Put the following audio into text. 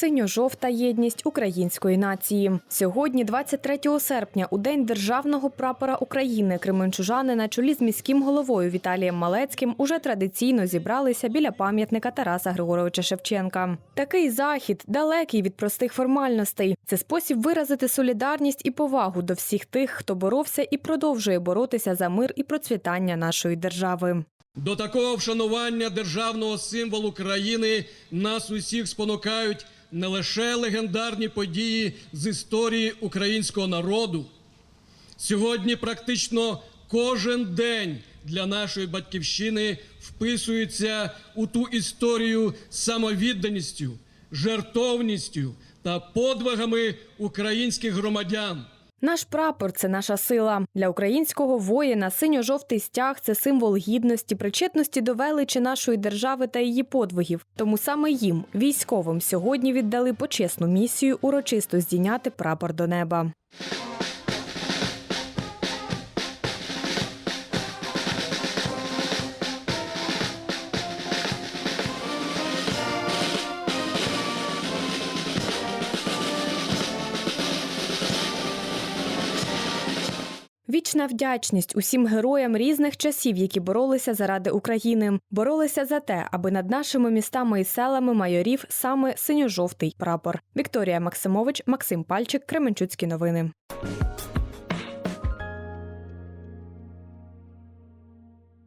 синьо-жовта єдність української нації. Сьогодні, 23 серпня, у день державного прапора України, кременчужани на чолі з міським головою Віталієм Малецьким уже традиційно зібралися біля пам'ятника Тараса Григоровича Шевченка. Такий захід далекий від простих формальностей. Це спосіб виразити солідарність і повагу до всіх тих, хто боровся і продовжує боротися за мир і процвітання нашої держави. До такого вшанування державного символу країни нас усіх спонукають не лише легендарні події з історії українського народу. Сьогодні практично кожен день для нашої батьківщини вписується у ту історію самовідданістю, жертовністю та подвигами українських громадян. Наш прапор це наша сила. Для українського воїна синьо-жовтий стяг це символ гідності, причетності до величі нашої держави та її подвигів. Тому саме їм, військовим, сьогодні віддали почесну місію урочисто здійняти прапор до неба. Вічна вдячність усім героям різних часів, які боролися заради України, боролися за те, аби над нашими містами і селами майорів саме синьо-жовтий прапор. Вікторія Максимович, Максим Пальчик, Кременчуцькі новини.